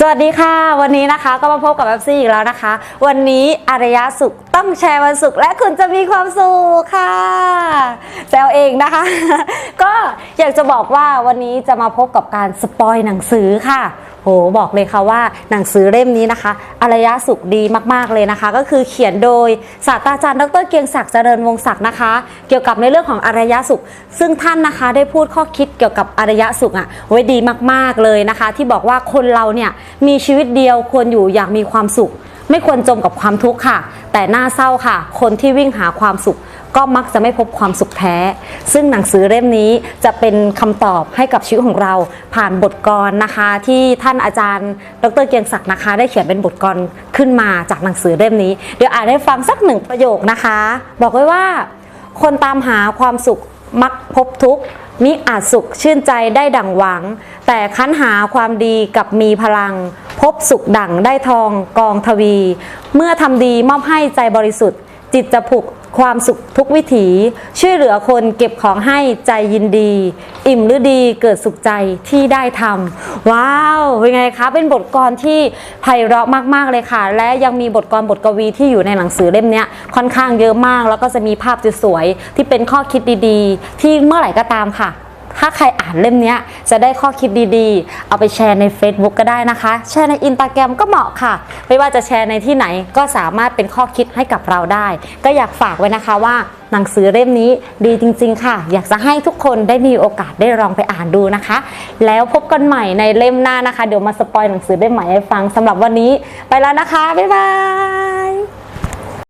สวัสดีค่ะ วันนี้นะคะก็มาพบกับแอฟซี่อีกแล้วนะคะ วันนี้อารยะสุขต้องแชร์วันสุขและคุณจะมีความสุขค่ะแซวเองนะคะ ก็อยากจะบอกว่าวันนี้จะมาพบกับการสปอยหนังสือค่ะ โหบอกเลยค่ะว่าหนังสือเล่มนี้นะคะอารยะสุขดีมากๆเลยนะคะ ก็คือเขียนโดยศาสตราจารย์ดรเกียงศักดิ์เจริญวงศักดิ์นะคะ เกี่ยวกับในเรื่องของอารยะสุข ซึ่งท่านนะคะได้พูดข้อคิดเกี่ยวกับอารยะสุขอะไว้ดีมากๆเลยนะคะ ที่บอกว่าคนเราเนี่ยมีชีวิตเดียวควรอยู่อย่างมีความสุข ไม่ควรจมกับความทุกข์ค่ะ แต่น่าเศร้าค่ะ คนที่วิ่งหาความสุข ก็มักจะไม่พบความสุขแท้ ซึ่งหนังสือเล่มนี้จะเป็นคำตอบให้กับชีวิตของเรา ผ่านบทกลนะคะที่ท่านอาจารย์ ดรเกียงศักดิ์นะคะ ได้เขียนเป็นบทกลขึ้นมาจากหนังสือเล่มนี้ เดี๋ยวอ่านให้ฟังสักหนึ่งประโยคนะคะ บอกไว้ว่า คนตามหาความสุขมักพบทุกข์มิอาจสุขชื่นใจได้ดั่งหวัง แต่คั้นหาความดีกับมีพลัง พบสุขดั่งได้ทองกองทวี เมื่อทำดีมอบให้ใจบริสุทธิ์ จิตจะผูก ความสุขทุกวิถี ช่วยเหลือคนเก็บของให้ใจยินดี อิ่มหรือดีเกิดสุขใจที่ได้ทำว้าวเป็นไงคะ เป็นบทกลอนที่ไพเราะมากๆเลยค่ะ และยังมีบทกลบทกวีที่อยู่ในหนังสือเล่มนี้ค่อนข้างเยอะมาก แล้วก็จะมีภาพสวยๆที่เป็นข้อคิดดีๆ ที่เมื่อไหร่ก็ตามค่ะ ถ้าใครอ่านเล่มนี้จะได้ข้อคิดดีๆ เอาไปแชร์ใน Facebook ก็ได้นะคะ แชร์ในอิน t a แกรมก็เหมาะค่ะ ไม่ว่าจะแชร์ในที่ไหนก็สามารถเป็นข้อคิดให้กับเราได้ ก็อยากฝากไว้นะคะว่าหนังสือเล่มนี้ดีจริง ๆ ค่ะ อยากจะให้ทุกคนได้มีโอกาสได้ลองไปอ่านดูนะคะ แล้วพบกันใหม่ในเล่มหน้านะคะ เดี๋ยวมาสปอยหนังสือเล่มใหม่ให้ฟังสำหรับวันนี้ ไปแล้วนะคะ บ๊ายบาย